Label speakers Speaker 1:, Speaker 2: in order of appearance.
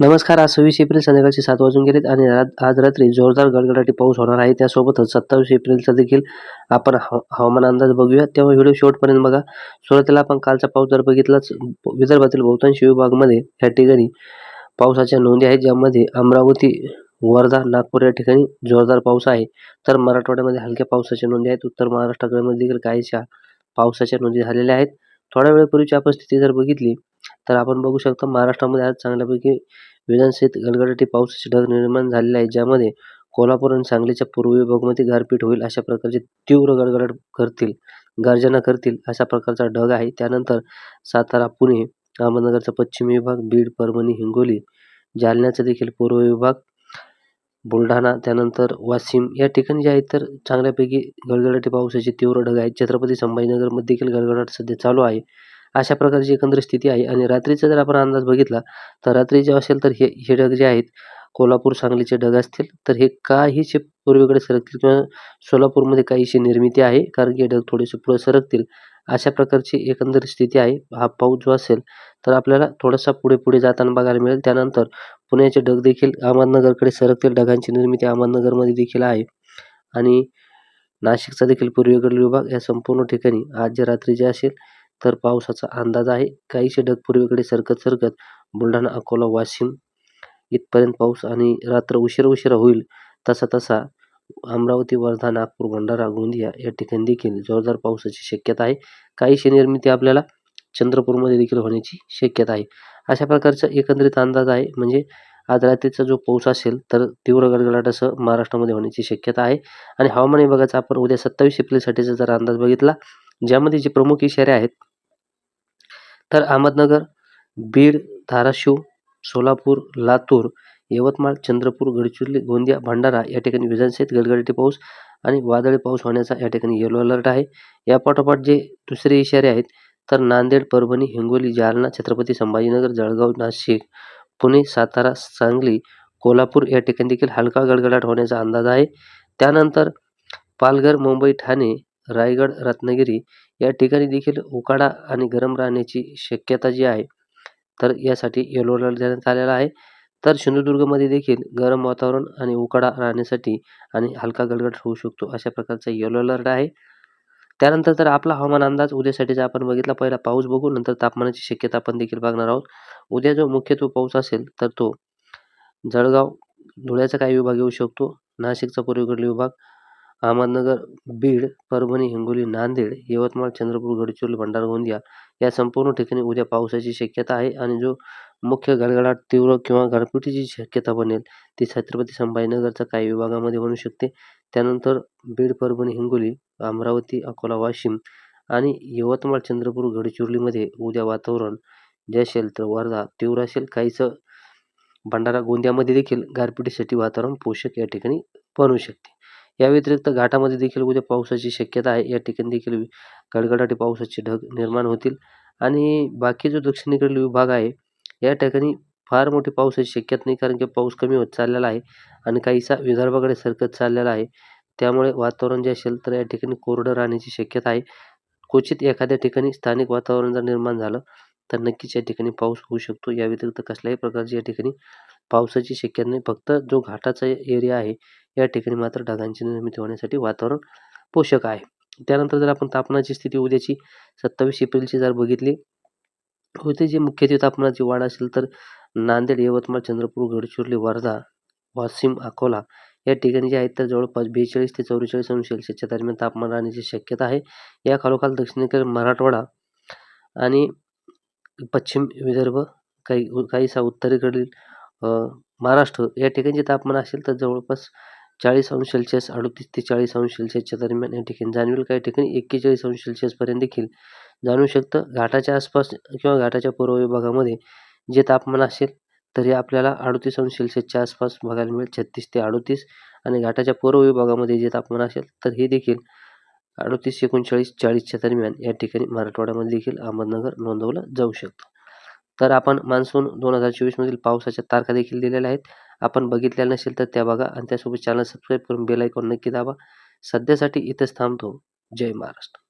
Speaker 1: नमस्कार आज सव्वीस एप्रिल संध्याकाळचे सात वाजून गेलेत आणि आज रात्री जोरदार गडगडाटी पाऊस होणार आहे. त्यासोबतच सत्तावीस एप्रिलचा देखील आपण हवामान अंदाज बघूया तेव्हा व्हिडिओ शेवटपर्यंत बघा. सुरुवातीला आपण कालचा पाऊस जर बघितलाच विदर्भातील बहुतांश विभागामध्ये या ठिकाणी पावसाच्या नोंदी आहेत ज्यामध्ये अमरावती वर्धा नागपूर या ठिकाणी जोरदार पाऊस आहे. तर मराठवाड्यामध्ये हलक्या पावसाच्या नोंदी आहेत. उत्तर महाराष्ट्राकडे देखील काहीशा पावसाच्या नोंदी झालेल्या आहेत. थोड्या वेळपूर्वीची आपण स्थिती जर बघितली तर आपण बघू शकतो महाराष्ट्रामध्ये आज चांगल्यापैकी विधानसभेत गडगडाटी पावसाचे ढग निर्माण झालेले आहे ज्यामध्ये कोल्हापूर आणि सांगलीच्या पूर्व विभागामध्ये गारपीट होईल अशा प्रकारचे तीव्र गडगडाट करतील गर्जना करतील अशा प्रकारचा ढग आहे. त्यानंतर सातारा पुणे अहमदनगरचा पश्चिम विभाग बीड परभणी हिंगोली जालन्याचा देखील पूर्व विभाग बुलढाणा त्यानंतर वाशिम या ठिकाणी जे आहेत तर चांगल्यापैकी गडगडाटी पावसाचे तीव्र ढग आहेत. छत्रपती संभाजीनगरमध्ये देखील गडगडाट सध्या चालू आहे. अशा प्रकारची एकंदर स्थिती आहे. आणि रात्रीचा जर आपण अंदाज बघितला तर रात्री जे असेल तर हे हे ढग जे आहेत कोल्हापूर सांगलीचे ढग असतील तर हे काहीसे पूर्वेकडे सरकतील किंवा सोलापूरमध्ये काहीशी निर्मिती आहे कारण की हे ढग थोडेसे पुढे सरकतील. अशा प्रकारची एकंदर स्थिती आहे. हा पाऊस जो असेल तर आपल्याला थोडासा पुढे पुढे जाताना बघायला मिळेल. त्यानंतर पुण्याचे ढग देखील अहमदनगरकडे सरकतील. ढगांची निर्मिती अहमदनगरमध्ये देखील आहे. आणि नाशिकचा देखील पूर्वेकडील विभाग या संपूर्ण ठिकाणी आज जे रात्री जे असेल तर पावसाचा अंदाज आहे. काहीसे ढग पूर्वेकडे सरकत सरकत बुलढाणा अकोला वाशिम इथपर्यंत पाऊस आणि रात्र उशिरा उशिरा होईल. तसा तसा अमरावती वर्धा नागपूर भंडारा गोंदिया या ठिकाणी देखील जोरदार पावसाची शक्यता आहे. काहीशी निर्मिती आपल्याला चंद्रपूरमध्ये देखील होण्याची शक्यता आहे. अशा प्रकारचा एकंदरीत अंदाज आहे. म्हणजे आज रात्रीचा जो पाऊस असेल तर तीव्र गडगडाटासह महाराष्ट्रामध्ये होण्याची शक्यता आहे. आणि हवामान विभागाचा आपण उद्या सत्तावीस एप्रिलसाठीचा जर अंदाज बघितला ज्यामध्ये जे प्रमुख इशारे आहेत तर अहमदनगर बीड धाराशिव सोलापूर लातूर यवतमाळ चंद्रपूर गडचिरोली गोंदिया भंडारा या ठिकाणी विजांसहित गडगडाटी पाऊस आणि वादळी पाऊस होण्याचा या ठिकाणी येलो अलर्ट आहे. या पाठोपाठ जे दुसरे इशारे आहेत तर नांदेड परभणी हिंगोली जालना छत्रपती संभाजीनगर जळगाव नाशिक पुणे सातारा सांगली कोल्हापूर या ठिकाणी देखील हलका गडगडाट होण्याचा अंदाज आहे. त्यानंतर पालघर मुंबई ठाणे रायगड रत्नागिरी या ठिकाणी देखील उकाडा आणि गरम राहण्याची शक्यता जी आहे तर यासाठी येलो अलर्ट देण्यात आलेला आहे. तर सिंधुदुर्गमध्ये देखील गरम वातावरण आणि उकाडा राहण्यासाठी आणि हलका गडगड होऊ शकतो अशा प्रकारचा येलो अलर्ट आहे. त्यानंतर तर आपला हवामान अंदाज उद्यासाठीचा आपण बघितला. पहिला पाऊस बघू नंतर तापमानाची शक्यता आपण देखील बघणार आहोत. उद्या जो मुख्यत्वे पाऊस असेल तर तो जळगाव धुळ्याचा काही विभाग येऊ शकतो. नाशिकचा पूर्वेकडील विभाग अहमदनगर बीड परभणी हिंगोली नांदेड यवतमाळ चंद्रपूर गडचिरोली भंडारा गोंदिया या संपूर्ण ठिकाणी उद्या पावसाची शक्यता आहे आणि जो मुख्य गडगडाट तीव्र किंवा गारपिटीची शक्यता बनेल ती छत्रपती संभाजीनगरच्या काही विभागामध्ये बनू शकते. त्यानंतर बीड परभणी हिंगोली अमरावती अकोला वाशिम आणि यवतमाळ चंद्रपूर गडचिरोलीमध्ये उद्या वातावरण जे असेल तर वर्धा तीव्र असेल. काहीचं भंडारा गोंदियामध्ये देखील गारपिटीसाठी वातावरण पोषक या ठिकाणी बनू शकते. या व्यतिरिक्त घाटामध्ये देखील उद्या पावसाची शक्यता आहे. या ठिकाणी देखील गडगडाटी पावसाचे ढग निर्माण होतील. आणि बाकी जो दक्षिणेकडील विभाग आहे या ठिकाणी फार मोठी पावसाची शक्यता नाही कारण की पाऊस कमी होत चाललेला आहे आणि काहीसा विदर्भाकडे सरकत चाललेला आहे. त्यामुळे वातावरण जे असेल तर या ठिकाणी कोरडं राहण्याची शक्यता आहे. क्वचित एखाद्या ठिकाणी स्थानिक वातावरण जर निर्माण झालं तर नक्कीच या ठिकाणी पाऊस होऊ शकतो. या व्यतिरिक्त कसल्याही प्रकारची या ठिकाणी पावसाची शक्यता नाही. फक्त जो घाटाचा एरिया आहे या ठिकाणी मात्र ढगांची निर्मिती होण्यासाठी वातावरण पोषक आहे. त्यानंतर जर आपण तापमानाची स्थिती उद्याची सत्तावीस एप्रिलची जर बघितली उद्या जे मुख्यत्वे तापमानाची वाढ असेल तर नांदेड यवतमाळ चंद्रपूर गडचिरोली वर्धा वाशिम अकोला या ठिकाणी जे आहेत तर जवळपास बेचाळीस ते चौवेचाळीस अंश सेल्सिअसच्या दरम्यान तापमान राहण्याची शक्यता आहे. या खालोखाल दक्षिणेकडे मराठवाडा आणि पश्चिम विदर्भ काही काहीसा उत्तरेकडील महाराष्ट्र या ठिकाणचे तापमान असेल तर जवळपास चाळीस अंश सेल्सिअस अडतीस ते चाळीस अंश सेल्सिअसच्या दरम्यान या ठिकाणी जाणवेल. काही ठिकाणी एक्केचाळीस अंश सेल्सिअसपर्यंत देखील जाणवू शकतं. घाटाच्या आसपास किंवा घाटाच्या पूर्व विभागामध्ये जे तापमान असेल तर हे आपल्याला अडतीस अंश सेल्सिअसच्या आसपास बघायला मिळेल. छत्तीस ते अडतीस आणि घाटाच्या पूर्व विभागामध्ये जे तापमान असेल तर हे देखील अडतीस एकोणचाळीस चाळीसच्या दरम्यान या ठिकाणी मराठवाड्यामध्ये देखील अहमदनगर नोंदवलं जाऊ शकतं. तर आपण मान्सून दोन हजार चोवीसमधील पावसाच्या तारखा देखील दिलेल्या आहेत. आपण बघितलेल्या नसेल तर त्या बघा आणि त्यासोबत चॅनल सबस्क्राईब करून बेल आयकॉन नक्की दाबा. सध्यासाठी इथंच थांबतो. जय महाराष्ट्र.